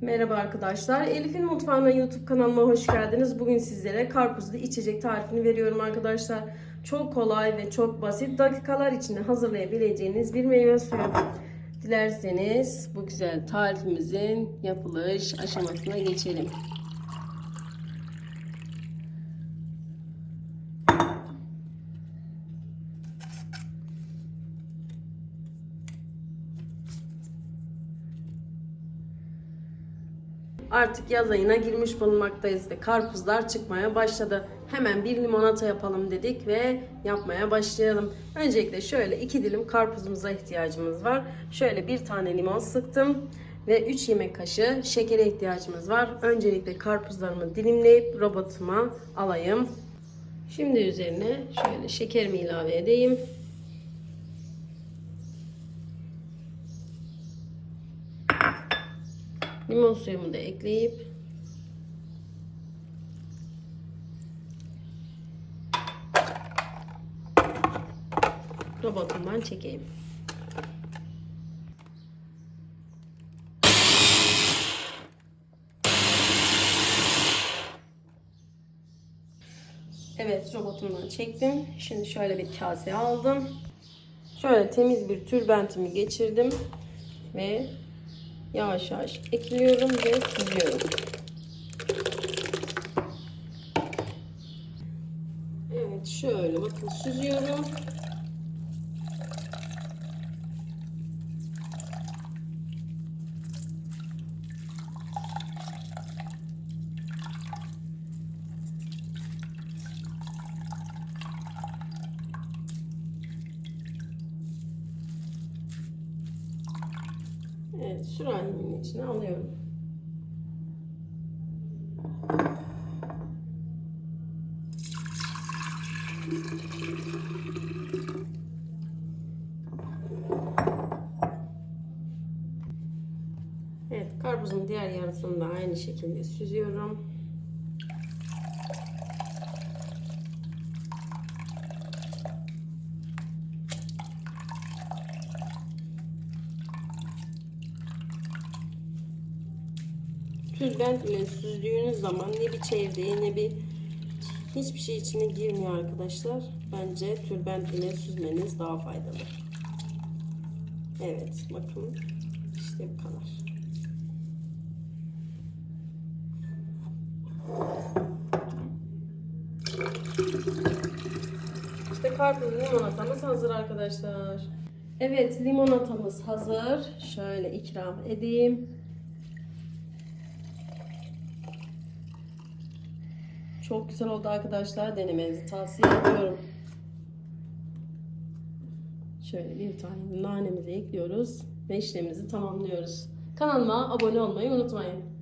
Merhaba arkadaşlar. Elif'in Mutfağı'na YouTube kanalıma hoş geldiniz. Bugün sizlere karpuzlu içecek tarifini veriyorum arkadaşlar. Çok kolay ve çok basit dakikalar içinde hazırlayabileceğiniz bir meyve suyu. Dilerseniz bu güzel tarifimizin yapılış aşamasına geçelim. Artık yaz ayına girmiş bulunmaktayız ve karpuzlar çıkmaya başladı. Hemen bir limonata yapalım dedik ve yapmaya başlayalım. Öncelikle şöyle iki dilim karpuzumuza ihtiyacımız var. Şöyle bir tane limon sıktım ve 3 yemek kaşığı şekere ihtiyacımız var. Öncelikle karpuzlarımı dilimleyip robotuma alayım. Şimdi üzerine şöyle şekerimi ilave edeyim. Limon suyumu da ekleyip robotumdan çekeyim. Evet robotumdan çektim. Şimdi şöyle bir kase aldım. Şöyle temiz bir tülbentimi geçirdim ve yavaş yavaş ekliyorum ve süzüyorum. Evet şöyle bakın süzüyorum. Evet, sürahimin içine alıyorum. Evet, karpuzun diğer yarısını da aynı şekilde süzüyorum. Tülbent ile süzdüğünüz zaman ne bir çevreğe ne bir hiçbir şey içine girmiyor arkadaşlar. Bence tülbent ile süzmeniz daha faydalı. Evet bakın işte bu kadar. İşte karpuz limonatamız hazır arkadaşlar. Evet limonatamız hazır. Şöyle ikram edeyim. Çok güzel oldu arkadaşlar. Denemenizi tavsiye ediyorum. Şöyle bir tane nanemizi ekliyoruz ve işlemimizi tamamlıyoruz. Kanalıma abone olmayı unutmayın.